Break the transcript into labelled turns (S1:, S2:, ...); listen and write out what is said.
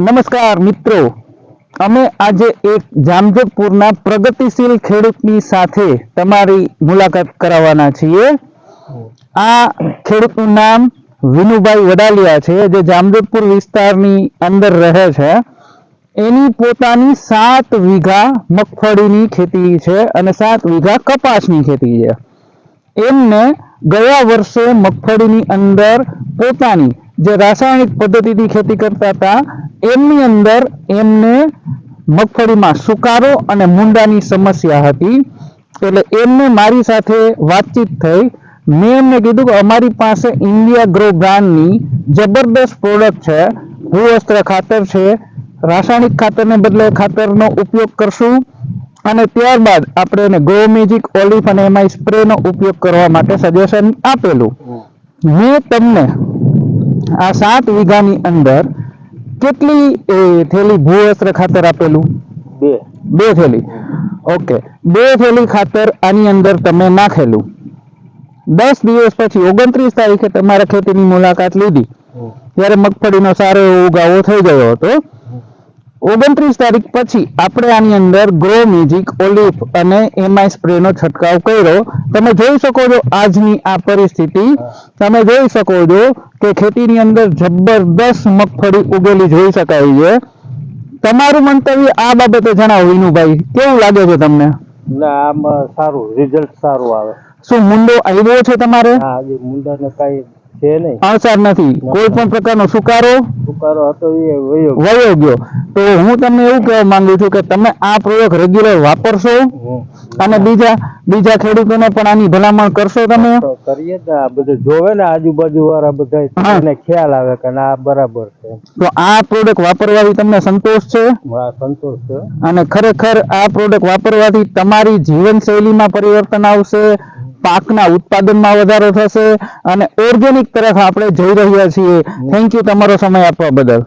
S1: નમસ્કાર મિત્રો. અમે આજે એક જામજોધપુરના પ્રગતિશીલ ખેડૂતની સાથે તમારી મુલાકાત કરાવવાના છીએ. આ ખેડૂતનું નામ વિનુભાઈ વડાલિયા છે, જે જામજોધપુર વિસ્તારની અંદર રહે છે. એની પોતાની સાત વીઘા મગફળીની ખેતી છે અને સાત વીઘા કપાસની ખેતી છે. એમને ગયા વર્ષે મગફળીની અંદર પોતાની જે રાસાયણિક પદ્ધતિથી ખેતી કરતા હતા એમની અંદર એમને મગફળીમાં સુકારો અને મુંડાની સમસ્યા હતી. એટલે એમને મારી સાથે વાતચીત થઈ. મેં એમને કીધું કે અમારી પાસે ઇન્ડિયા ગ્રો બ્રાન્ડની જબરદસ્ત પ્રોડક્ટ છે. ભૂવસ્ત્ર ખાતર છે. રાસાયણિક ખાતરને બદલે ખાતરનો ઉપયોગ કરશું. અને ત્યારબાદ આપણે એને ગ્રો મેજિક ઓલિફ અને એમાં સ્પ્રેનો ઉપયોગ કરવા માટે સજેશન આપેલું. મેં તમને આ સાત વીઘાની અંદર કેટલી એ, થેલી ભૂવસ્ત્ર ખાતર આપેલું?
S2: બે.
S1: બે થેલી. ઓકે. બે થેલી ખાતર આની અંદર તમે નાખેલું. દસ દિવસ પછી ઓગણત્રીસ તારીખે તમારા ખેતીની મુલાકાત લીધી. ત્યારે મગફળીનો સારો એવો ઉગાવો થઈ ગયો હતો. ઓગણત્રીસ તારીખ પછી આપણે આની અંદર ગ્રો મ્યુઝિક ઓલિફ અને એમઆઈ સ્પ્રેનો છંટકાવ કર્યો. તમે જોઈ શકો છો આજની આ પરિસ્થિતિ. તમે જોઈ શકો છો કે ખેતીની અંદર જબરદસ્ત મગફળી ઉગેલી જોઈ શકાય છે. તમારું મંતવ્ય આ બાબતે જણાવો વિનુભાઈ. કેવું લાગે છે તમને?
S2: ના આમાં સારું રિઝલ્ટ સારું આવે.
S1: શું મુંડો આવ્યો છે તમારે?
S2: હા મુંડાને કાંઈ છે નહીં.
S1: અણસાર નથી. કોઈ પણ પ્રકારનો સુકારો
S2: સુકારો હતો એ વયો ગયો.
S1: તો હું તમને એવું કહેવા માંગુ છું કે તમે આ પ્રયોગ રેગ્યુલર વાપરશો અને બીજા બીજા ખેડૂતોને પણ આની ભલામણ કરશો તમે?
S2: કરીએ જ આ બધું જોવે ને આજુબાજુ વાળા બધા એને ખ્યાલ આવે કે આ બરાબર છે
S1: તો આ પ્રોડક્ટ વાપરવાથી તમને સંતોષ છે?
S2: સંતોષ છે.
S1: અને ખરેખર આ પ્રોડક્ટ વાપરવાથી તમારી જીવનશૈલીમાં પરિવર્તન આવશે? પાકના ઉત્પાદનમાં વધારો થશે અને ઓર્ગેનિક તરફ આપણે જઈ રહ્યા છીએ. થેન્ક યુ તમારો સમય આપવા બદલ.